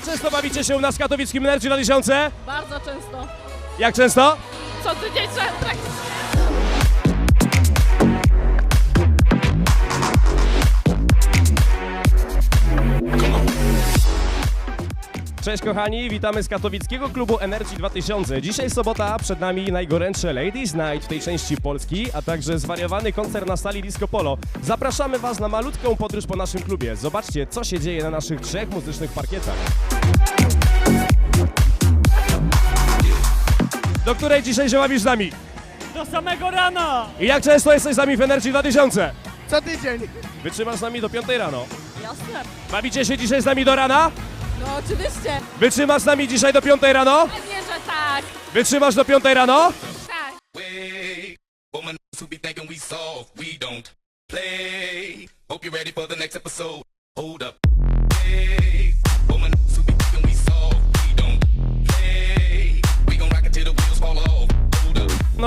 Jak często bawicie się u nas w katowickim Energy 2000? Bardzo często. Jak często? Co tydzień praktycznie. Cześć kochani, witamy z katowickiego klubu Energy 2000. Dzisiaj sobota, przed nami najgorętsze Ladies Night w tej części Polski, a także zwariowany koncert na sali Disco Polo. Zapraszamy Was na malutką podróż po naszym klubie. Zobaczcie, co się dzieje na naszych trzech muzycznych parkietach. Do której dzisiaj się łapisz z nami? Do samego rana! I jak często jesteś z nami w Energy 2000? Co tydzień! Wytrzymasz z nami do 5 rano. Jasne. Bawicie się dzisiaj z nami do rana? No oczywiście. Wytrzymasz z nami dzisiaj do 5 rano? Pewnie, że tak. Wytrzymasz do 5 rano? Tak.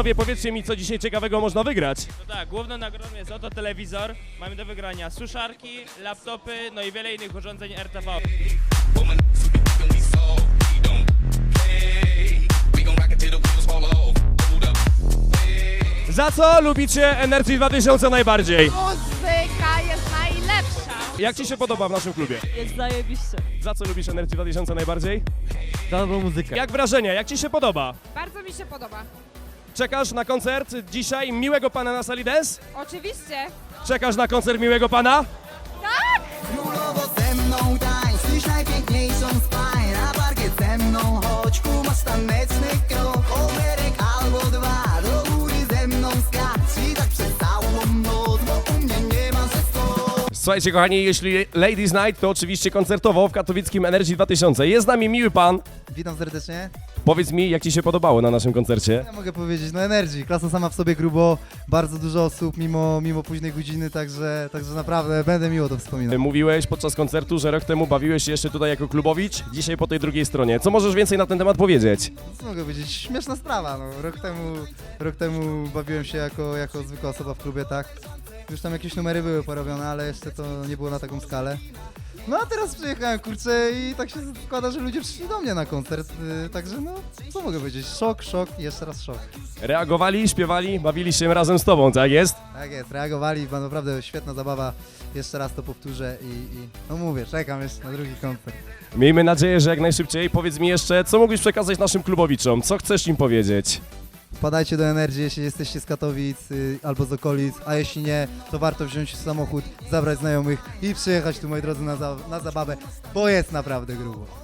Panowie, powiedzcie mi, co dzisiaj ciekawego można wygrać. No tak, główną nagrodą jest oto telewizor. Mamy do wygrania suszarki, laptopy, no i wiele innych urządzeń RTV. Za co lubicie Energy 2000 najbardziej? Muzyka jest najlepsza. Jak ci się podoba w naszym klubie? Jest zajebiście. Za co lubisz Energy 2000 najbardziej? Za dobrą muzykę. Jak wrażenia? Jak ci się podoba? Bardzo mi się podoba. Czekasz na koncert dzisiaj Miłego Pana na sali dance? Oczywiście. Czekasz na koncert Miłego Pana? Królowo ze mną tańcz, najpiękniejszą z pań Na parkiet ze mną chodź, kumasz Słuchajcie kochani, jeśli Ladies Night, to oczywiście koncertowo w katowickim Energy 2000. Jest z nami Miły Pan. Witam serdecznie. Powiedz mi, jak ci się podobało na naszym koncercie? Ja mogę powiedzieć, no Energy, klasa sama w sobie grubo, bardzo dużo osób mimo, mimo późnej godziny, także, także naprawdę będę miło to wspominał. Mówiłeś podczas koncertu, że rok temu bawiłeś się jeszcze tutaj jako klubowicz, dzisiaj po tej drugiej stronie. Co możesz więcej na ten temat powiedzieć? Co mogę powiedzieć, śmieszna sprawa, no. Rok temu, rok temu bawiłem się jako, jako zwykła osoba w klubie, tak. Już tam jakieś numery były porobione, ale jeszcze to nie było na taką skalę. No a teraz przyjechałem, kurczę, i tak się składa, że ludzie przyszli do mnie na koncert, yy, także no, co mogę powiedzieć, szok, szok i jeszcze raz szok. Reagowali, śpiewali, bawili się razem z tobą, tak jest? Tak jest, reagowali, była naprawdę świetna zabawa. Jeszcze raz to powtórzę i, i no mówię, czekam jeszcze na drugi koncert. Miejmy nadzieję, że jak najszybciej. Powiedz mi jeszcze, co mógłbyś przekazać naszym klubowiczom? Co chcesz im powiedzieć? Wpadajcie do Energy, jeśli jesteście z Katowic y, albo z okolic, a jeśli nie, to warto wziąć samochód, zabrać znajomych i przyjechać tu, moi drodzy, na, za, na zabawę, bo jest naprawdę grubo.